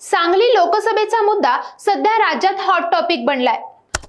सांगली लोकसभेचा मुद्दा सध्या राज्यात हॉट टॉपिक बनलाय.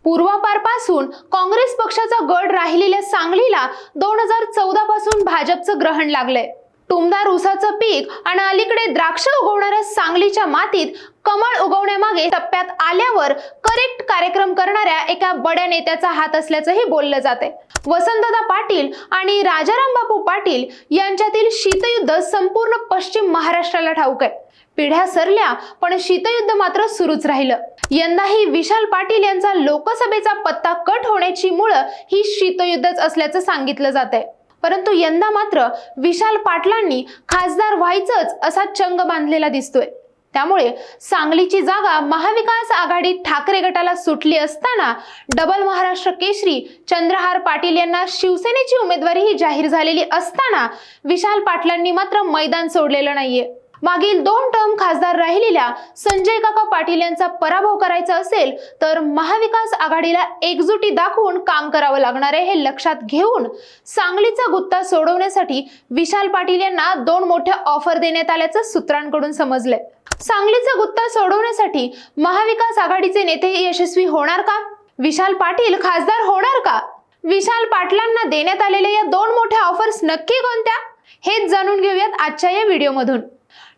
पूर्वापारपासून काँग्रेस पक्षाचा गड राहिलेल्या सांगलीला दोन हजार चौदा पासून भाजपचं ग्रहण लागलंय. टुमदार ऊसाचं पीक आणि अलीकडे द्राक्ष उगवणाऱ्या सांगलीच्या मातीत कमळ उगवण्यामागे टप्प्यात आल्यावर करेक्ट कार्यक्रम करणाऱ्या एका बड्या नेत्याचा हात असल्याचंही बोललं जाते वसंतदा पाटील आणि राजाराम बापू पाटील यांच्यातील शीतयुद्ध संपूर्ण पश्चिम महाराष्ट्राला ठाऊक आहे. पिढ्या सरल्या पण शीतयुद्ध मात्र सुरूच राहिलं. यंदाही विशाल पाटील यांचा लोकसभेचा पत्ता कट होण्याची मुळं ही शीतयुद्धच असल्याचं सांगितलं जात आहे परंतु यंदा मात्र विशाल पाटलांनी खासदार व्हायचंच असा चंग बांधलेला दिसतोय. त्यामुळे सांगलीची जागा महाविकास आघाडी ठाकरे गटाला सुटली असताना डबल महाराष्ट्र केशरी चंद्रहार पाटील यांना शिवसेनेची उमेदवारीही जाहीर झालेली असताना विशाल पाटलांनी मात्र मैदान सोडलेलं नाहीये. मागील दोन टर्म खासदार राहिलेल्या संजय काका पाटील यांचा पराभव करायचा असेल तर महाविकास आघाडीला एकजुटी दाखवून काम करावं लागणार आहे हे लक्षात घेऊन सांगलीचा गुत्ता सोडवण्यासाठी विशाल पाटील यांना दोन मोठ्या ऑफर देण्यात आल्याचं सूत्रांकडून समजलंय. सांगलीचा गुत्ता सोडवण्यासाठी महाविकास आघाडीचे नेते यशस्वी होणार का? विशाल पाटील खासदार होणार का? विशाल पाटलांना देण्यात आलेल्या या दोन मोठ्या ऑफर्स नक्की कोणत्या? हेच जाणून घेऊयात आजच्या या व्हिडिओमधून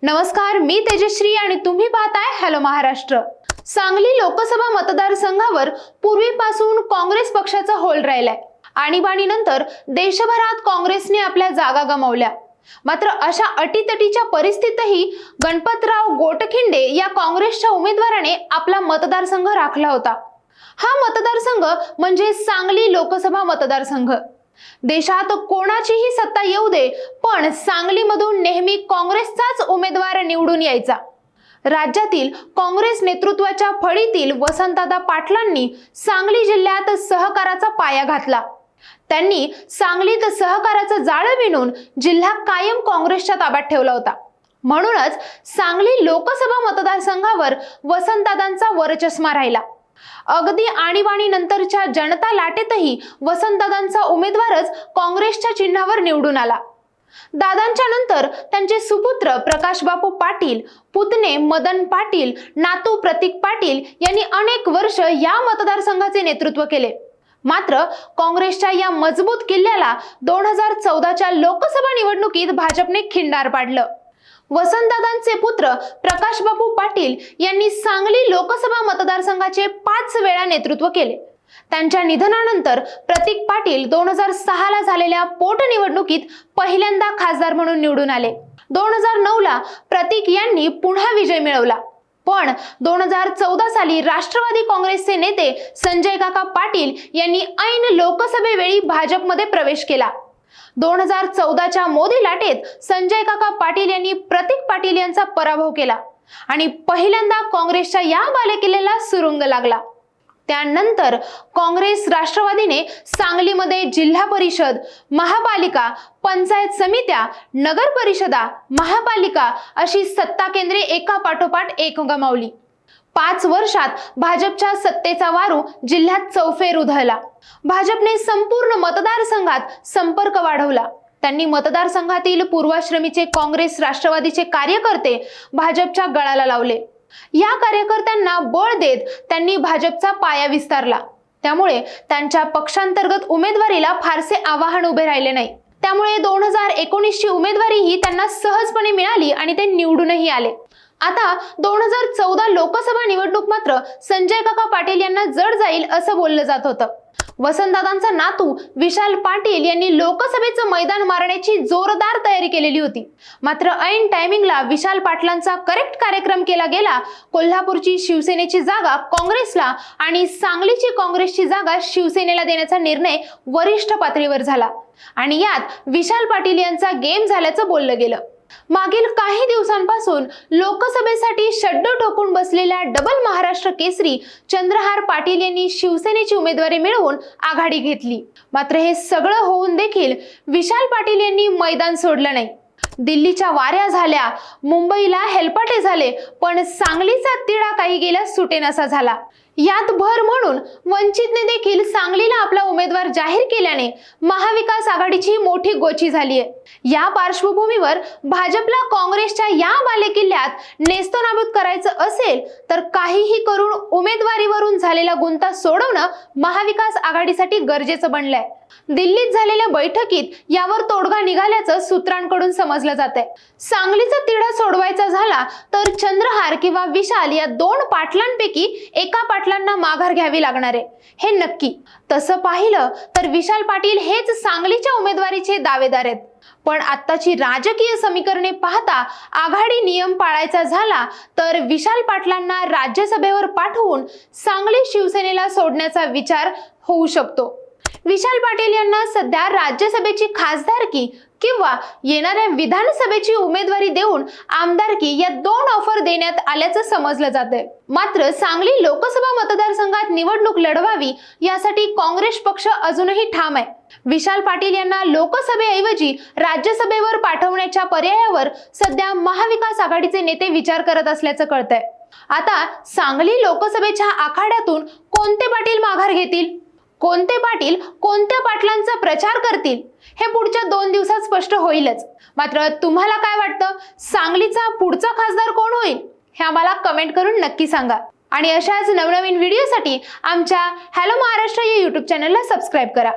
नमस्कार मी तेजश्री आणि तुम्ही पाहताय हॅलो महाराष्ट्र. सांगली लोकसभा मतदारसंघावर पूर्वीपासून काँग्रेस पक्षाचा होल राहिलाय. आणीबाणीनंतर देशभरात काँग्रेसने आपल्या जागा गमावल्या. मात्र अशा अटीतटीच्या परिस्थितीतही गणपतराव गोटखिंडे या काँग्रेसच्या उमेदवाराने आपला मतदारसंघ राखला होता. हा मतदारसंघ म्हणजे सांगली लोकसभा मतदारसंघ. देशात कोणाचीही सत्ता येऊ दे पण सांगलीमधून नेहमी काँग्रेसचाच उमेदवार निवडून यायचा. राज्यातील काँग्रेस नेतृत्वाच्या फळीतील वसंतदादा पाटलांनी सांगली जिल्ह्यात सहकाराचा पाया घातला. त्यांनी सांगलीत सहकाराचं जाळं विणून जिल्हा कायम काँग्रेसच्या ताब्यात ठेवला होता. म्हणूनच सांगली लोकसभा मतदारसंघावर वसंतदादांचा वरचष्मा राहिला. अगदी आणीबाणी नंतरच्या जनता लाटेतही वसंतदादांचा उमेदवारच काँग्रेसच्या चिन्हावर निवडून आला. दादांच्या नंतर त्यांचे सुपुत्र प्रकाशबापू पाटील पुतणे मदन पाटील नातू प्रतीक पाटील यांनी अनेक वर्ष या मतदारसंघाचे नेतृत्व केले. मात्र काँग्रेसच्या या मजबूत किल्ल्याला दोन हजार चौदाच्या लोकसभा निवडणुकीत भाजपने खिंडार पाडलं. वसंतदादांचे पुत्र प्रकाशबाबू पाटील यांनी सांगली लोकसभा मतदारसंघाचे पाच वेळा नेतृत्व केले. त्यांच्या निधनानंतर प्रतीक पाटील दोन हजार सहाला झालेल्या पोटनिवडणुकीत पहिल्यांदा खासदार म्हणून निवडून आले. दोन हजार नऊला प्रतीक यांनी पुन्हा विजय मिळवला. पण दोन हजार चौदा साली राष्ट्रवादी काँग्रेसचे नेते संजय काका पाटील यांनी ऐन लोकसभेवेळी भाजपमध्ये प्रवेश केला. दोन हजार चौदाच्या मोदी लाटेत संजय काका पाटील यांनी प्रतीक पाटील यांचा पराभव केला आणि पहिल्यांदा काँग्रेसच्या या बालेकिल्ल्याला सुरुंग लागला. त्यानंतर काँग्रेस राष्ट्रवादीने सांगलीमध्ये जिल्हा परिषद महापालिका पंचायत समित्या नगर परिषदा महापालिका अशी सत्ता केंद्रे एका पाठोपाठ एक गमावली पाच वर्षात भाजपच्या सत्तेचा वारू जिल्ह्यात चौफेर उधळला. भाजपने संपूर्ण मतदारसंघात संपर्क वाढवला. त्यांनी मतदारसंघातील पूर्वाश्रमीचे काँग्रेस राष्ट्रवादीचे कार्यकर्ते भाजपच्या गळाला लावले. या कार्यकर्त्यांना बळ देत त्यांनी भाजपचा पाया विस्तारला. त्यामुळे त्यांच्या पक्षांतर्गत उमेदवारीला फारसे आवाहन उभे राहिले नाही. त्यामुळे दोन हजार एकोणीसची उमेदवारीही त्यांना सहजपणे मिळाली आणि ते निवडूनही आले. आता दोन हजार चौदा लोकसभा निवडणूक मात्र संजय काका पाटील यांना जड जाईल असं बोललं जात होतं. वसंतदादांचा नातू विशाल पाटील यांनी लोकसभेचं मैदान मारण्याची जोरदार तयारी केलेली होती. मात्र ऐन टायमिंगला विशाल पाटलांचा करेक्ट कार्यक्रम केला गेला. कोल्हापूरची शिवसेनेची जागा काँग्रेसला आणि सांगलीची काँग्रेसची जागा शिवसेनेला देण्याचा निर्णय वरिष्ठ पातळीवर झाला. आणि यात विशाल पाटील यांचा गेम झाल्याचं बोललं गेलं. मागील काही दिवसांपासून लोकसभेसाठी शड्ड ठोकून बसलेल्या डबल महाराष्ट्र केसरी चंद्रहार पाटील यांनी शिवसेनेची उमेदवारी मिळवून आघाडी घेतली. मात्र हे सगळं होऊन देखील विशाल पाटील यांनी मैदान सोडलं नाही. दिल्लीच्या वाऱ्या झाल्या. मुंबईला हेलपाटे झाले पण सांगलीचा तिढा काही गेला सुटेनासा झाला. यात भर म्हणून वंचितने देखील सांगलीला आपला उमेदवार जाहीर केल्याने महाविकास आघाडीची मोठी गोची झाली आहे या पार्श्वभूमीवर भाजपला काँग्रेसच्या या बालेकिल्ल्यात नेस्तनाबूत करायचं असेल तर काहीही करून उमेदवारीवरून झालेला गुंता सोडवणं महाविकास आघाडीसाठी गरजेचं बनलंय. दिल्लीत झालेल्या बैठकीत यावर तोडगा निघाल्याचं सूत्रांकडून समजलं जात आहे सांगलीचा तिढा सोडवायचा झाला तर चंद्रहार किंवा विशाल या दोन पाटलांपैकी एका पाटलांना माघार घ्यावी लागणार आहे. हे नक्की. तसं पाहिलं तर विशाल पाटील हेच सांगलीच्या उमेदवारीचे दावेदार आहेत. पण आत्ताची राजकीय समीकरणे पाहता आघाडी नियम पाळायचा झाला तर विशाल पाटलांना राज्यसभेवर पाठवून सांगली शिवसेनेला सोडण्याचा विचार होऊ शकतो. विशाल पाटील यांना सध्या राज्यसभेची खासदारकी किंवा येणाऱ्या विधानसभेची उमेदवारी देऊन आमदारकी या दोन ऑफर देण्यात आल्याचं समजलं जातंय. मात्र सांगली लोकसभा मतदारसंघात निवडणूक लढवावी यासाठी काँग्रेस पक्ष अजूनही ठाम आहे. विशाल पाटील यांना लोकसभेऐवजी राज्यसभेवर पाठवण्याच्या पर्यायावर सध्या महाविकास आघाडीचे नेते विचार करत असल्याचं कळतंय. आता सांगली लोकसभेच्या आखाड्यातून कोणते पाटील माघार घेतील? कोणते पाटील कोणत्या पाटलांचा प्रचार करतील? हे पुढच्या दोन दिवसात स्पष्ट होईलच. मात्र तुम्हाला काय वाटतं? सांगलीचा पुढचा खासदार कोण होईल? हे आम्हाला कमेंट करून नक्की सांगा. आणि अशाच नवनवीन व्हिडिओसाठी आमच्या हॅलो महाराष्ट्र या यूट्यूब चॅनलला सबस्क्राईब करा.